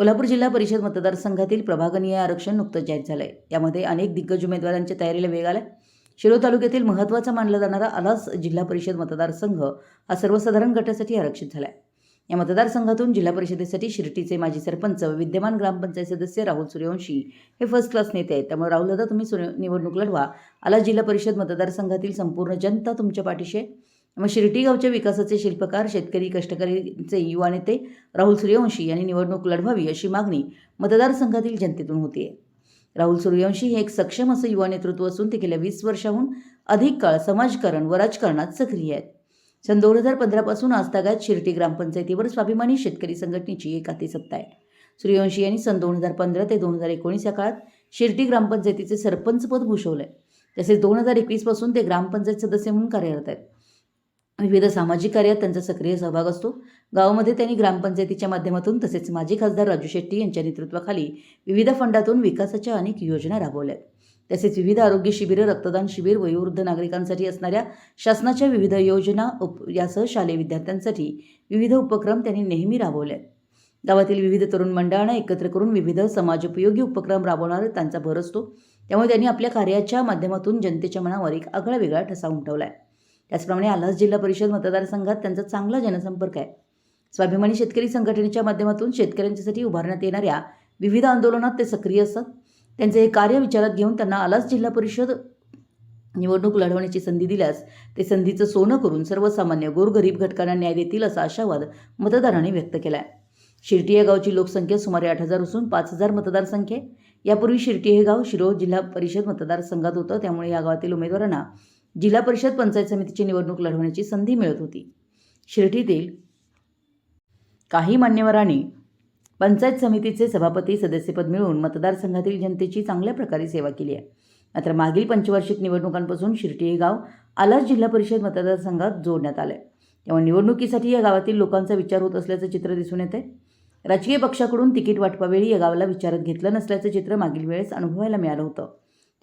कोल्हापूर जिल्हा परिषद मतदारसंघातील प्रभागनीय आरक्षण नुकतंच जाहीर झालं आहे यामध्ये अनेक दिग्गज उमेदवारांच्या तयारीला वेग आला शिरोळ तालुक्यातील महत्त्वाचा मानला जाणारा आलास जिल्हा परिषद मतदारसंघ हा सर्वसाधारण गटासाठी आरक्षित झाला आहे या मतदारसंघातून जिल्हा परिषदेसाठी शिर्टीचे माजी सरपंच विद्यमान ग्रामपंचायत सदस्य राहुल सूर्यवंशी हे फर्स्ट क्लास नेते आहेत. त्यामुळे राहुल दादा तुम्ही सुर- निवडणूक लढवा. आलास जिल्हा परिषद मतदारसंघातील संपूर्ण जनता तुमच्या पाठीशी आहे. मग शिर्टी गावच्या विकासाचे शिल्पकार शेतकरी कष्टकरीचे युवा नेते राहुल सूर्यवंशी यांनी निवडणूक लढवावी अशी मागणी मतदारसंघातील जनतेतून होतीये. राहुल सूर्यवंशी हे एक सक्षम असं युवा नेतृत्व असून ते गेल्या वीस वर्षाहून अधिक काळ समाजकारण व राजकारणात सक्रिय आहेत. सन दोन हजार पंधरापासून आजतागायत शिर्टी ग्रामपंचायतीवर स्वाभिमानी शेतकरी संघटनेची एक हाती सत्ता आहे. सूर्यवंशी यांनी सन दोन हजार पंधरा ते दोन हजार एकोणीस या काळात शिर्टी ग्रामपंचायतीचे सरपंचपद भूषवलं आहे तसेच दोन हजार एकवीसपासून ते ग्रामपंचायत सदस्य म्हणून कार्यरत आहेत. विविध सामाजिक कार्यात त्यांचा सक्रिय सहभाग असतो. गावामध्ये त्यांनी ग्रामपंचायतीच्या माध्यमातून तसेच माजी खासदार राजू शेट्टी यांच्या नेतृत्वाखाली विविध फंडातून विकासाच्या अनेक योजना राबवल्या आहेत तसेच विविध आरोग्य शिबिरं रक्तदान शिबिर वयोवृद्ध नागरिकांसाठी असणाऱ्या शासनाच्या विविध योजना उप यासह शालेय विद्यार्थ्यांसाठी विविध उपक्रम त्यांनी नेहमी राबवले आहेत गावातील विविध तरुण मंडळांना एकत्र करून विविध समाजोपयोगी उपक्रम राबवणार त्यांचा भर असतो. त्यामुळे त्यांनी आपल्या कार्याच्या माध्यमातून जनतेच्या मनावर एक आगळा वेगळा ठसा उमटवला आहे त्याचप्रमाणे आल्हास जिल्हा परिषद मतदारसंघात त्यांचा चांगला जनसंपर्क आहे. स्वाभिमानी शेतकरी संघटनेच्या माध्यमातून शेतकऱ्यांच्यासाठी उभारण्यात येणाऱ्या विविध आंदोलनात ते सक्रिय असतात त्यांचे हे कार्य विचारात घेऊन त्यांना आलास जिल्हा परिषद निवडणूक लढवण्याची संधी दिल्यास ते संधीचं सोनं करून सर्वसामान्य गोरगरीब घटकांना न्याय देतील असा आशावाद मतदारांनी व्यक्त केला आहे शिर्टी या गावची लोकसंख्या सुमारे आठ हजार असून पाच हजार मतदारसंख्या यापूर्वी शिर्टी हे गाव शिरोळ जिल्हा परिषद मतदारसंघात होतं त्यामुळे या गावातील उमेदवारांना जिल्हा परिषद पंचायत समितीची निवडणूक लढवण्याची संधी मिळत होती. शिर्टीतील काही मान्यवरांनी पंचायत समितीचे सभापती सदस्यपद मिळवून मतदारसंघातील जनतेची चांगल्या प्रकारे सेवा केली आहे. मात्र मागील पंचवार्षिक निवडणुकांपासून शिर्टी हे गाव आलास जिल्हा परिषद मतदारसंघात जोडण्यात आलं आहे त्यामुळे निवडणुकीसाठी या गावातील लोकांचा विचार होत असल्याचं चित्र दिसून येते आहे राजकीय पक्षाकडून तिकीट वाटपावेळी या गावाला विचारात घेतलं नसल्याचं चित्र मागील वेळेस अनुभवायला मिळालं होतं.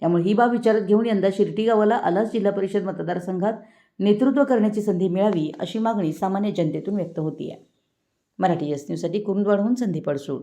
त्यामुळे ही बाब विचारात घेऊन यंदा शिर्टी गावाला आलास जिल्हा परिषद मतदारसंघात नेतृत्व करण्याची संधी मिळावी अशी मागणी सामान्य जनतेतून व्यक्त होती आहे मराठी एस न्यूजसाठी कुरुंदवाडहून संधी अडसूळ.